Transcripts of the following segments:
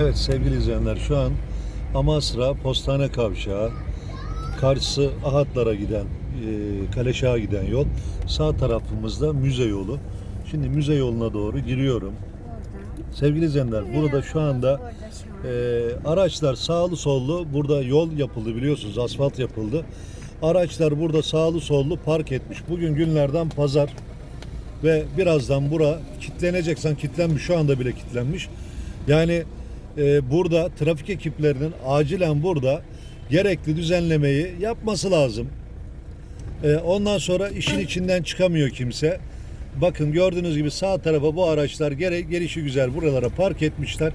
Evet sevgili izleyenler şu an Amasra Postane Kavşağı karşısı Ahatlara giden e, Kaleşağa giden yol sağ tarafımızda müze yolu. Şimdi müze yoluna doğru giriyorum. Sevgili izleyenler burada şu anda e, araçlar sağlı sollu burada yol yapıldı biliyorsunuz asfalt yapıldı. Araçlar burada sağlı sollu park etmiş. Bugün günlerden pazar ve birazdan bura kitleneceksen kitlenmiş şu anda bile kitlenmiş. Yani e, burada trafik ekiplerinin acilen burada gerekli düzenlemeyi yapması lazım. E, ondan sonra işin içinden çıkamıyor kimse. Bakın gördüğünüz gibi sağ tarafa bu araçlar gere, gelişi güzel buralara park etmişler.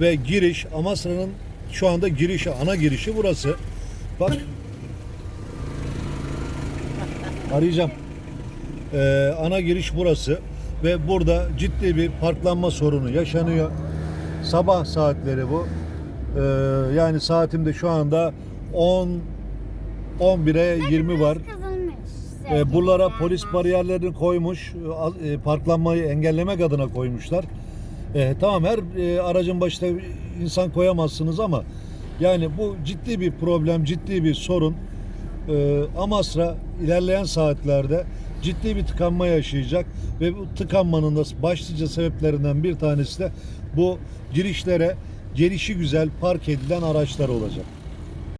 Ve giriş Amasra'nın şu anda girişi ana girişi burası. Bak arayacağım. Ee, ana giriş burası ve burada ciddi bir parklanma sorunu yaşanıyor. Sabah saatleri bu. Ee, yani saatimde şu anda 10 11'e 20 var. Ee, buralara polis bariyerlerini koymuş, e, parklanmayı engellemek adına koymuşlar. Ee, tamam her e, aracın başına insan koyamazsınız ama yani bu ciddi bir problem, ciddi bir sorun. Ee, Amasra ilerleyen saatlerde ciddi bir tıkanma yaşayacak ve bu tıkanmanın da başlıca sebeplerinden bir tanesi de bu girişlere gelişi güzel park edilen araçlar olacak.